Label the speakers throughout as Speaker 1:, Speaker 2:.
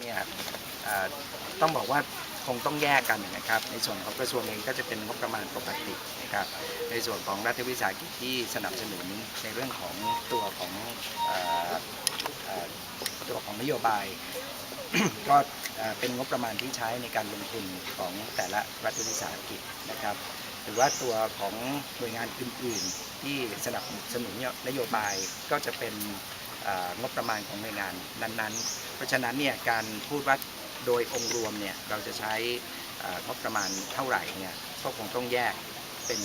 Speaker 1: เนี่ยต้องบอกว่าคงต้องแยกกันนะครับ ในส่วนของกระทรวงเองก็จะเป็นงบประมาณปกตินะครับ ในส่วนของรัฐวิสาหกิจที่สนับสนุนในเรื่องของตัวของออตัวของนโยบาย ก็เป็นงบประมาณที่ใช้ในการลงทุนของแต่ละรัฐวิสาหกิจนะครับ หรือว่าตัวของหน่วยงานอื่น ๆ ที่สนับสนุนนโยบายก็จะเป็น งบประมาณของหน่วยงานนั้นๆ เพราะฉะนั้นเนี่ยการพูดว่าโดยองค์รวมเนี่ยเราจะใช้งบประมาณเท่าไหร่เนี่ยก็คงต้องแยกเป็น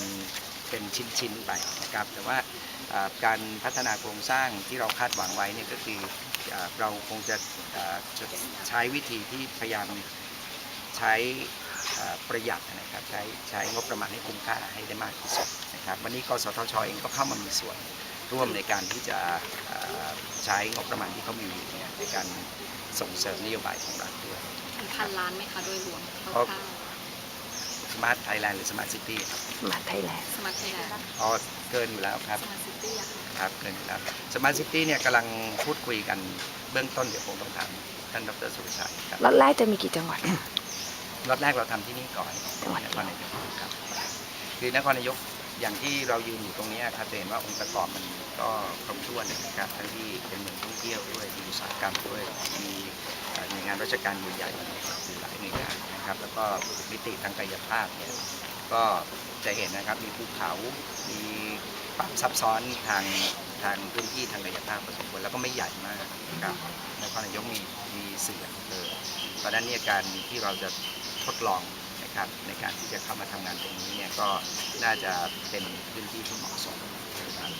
Speaker 1: เป็นชิ้นๆไปนะครับแต่ว่าการพัฒนาโครงสร้างที่เราคาดหวังไว้เนี่ยก็คือเราคงจะจะใช้วิธีที่พยายามใช้ประหยัดนะครับใช้ใช้งบประมาณให้คุ้มค่าให้ได้มากที่สุดนะครับวันนี้กสทชเองก็เข้ามามีส่วน ร่วมในการที่จะเอ่อใช้งบประมาณที่เขามีอยู่เนี่ยในการส่งเสริมนโยบายของรัฐด้วย
Speaker 2: ถึงพันล้านไหมคะโดยรวมค
Speaker 1: ครั
Speaker 2: ร่า
Speaker 1: บ
Speaker 2: ว
Speaker 1: สมาร์ทไทยแลนด์หรือสมาร์ทซิตี้
Speaker 3: มาไทยแลนด์
Speaker 2: ๆสมาร์ทไทยแลนด์
Speaker 1: อ๋อเกินอยู่แล้วครับ
Speaker 2: สมาร์ทซิตี้อะค่ะ
Speaker 1: ครับเกินอยู่แล้วสมาร์ทซิตี้เนี่ยกำลังพูดคุยกันเบื้องต้นเดี๋ยวผมต้องถามท่านดรสุรชัยครับ
Speaker 3: รถแรกจะมีกี่จังหวัด
Speaker 1: รอบแรกเราทำที่นี่ก่อน
Speaker 3: จังหวัด
Speaker 1: นครนายกครับคือนครนายก อย่างที่เรายืนอยู่ตรงนี้ครับจะเห็นว่าองค์ประกอบมันก็ครบถ้วนนะครับทั้งที่เป็นเมืองท่องเที่ยวด้วยมีอุตสาหกรรมด้วยมีหน่วยงานราชการใหญ่ๆอยู่หลายหน่วยงานนะครับ แล้วก็มิติทางกายภาพเนี่ยก็จะเห็นนะครับมีภูเขา มีความซับซ้อนทางทางพื้นที่ทางกายภาพพอสมควรแล้วก็ไม่ใหญ่มากนะครับนครนายกมีมีเสื่อเลยเพราะนั้นเนี่ยการที่เราจะทดลอง นะครับในการที่จะเข้ามาทำงานตรงนี้เนี่ยก็น่าจะเป็นพื้นที่ที่เหมาะสมนะครับ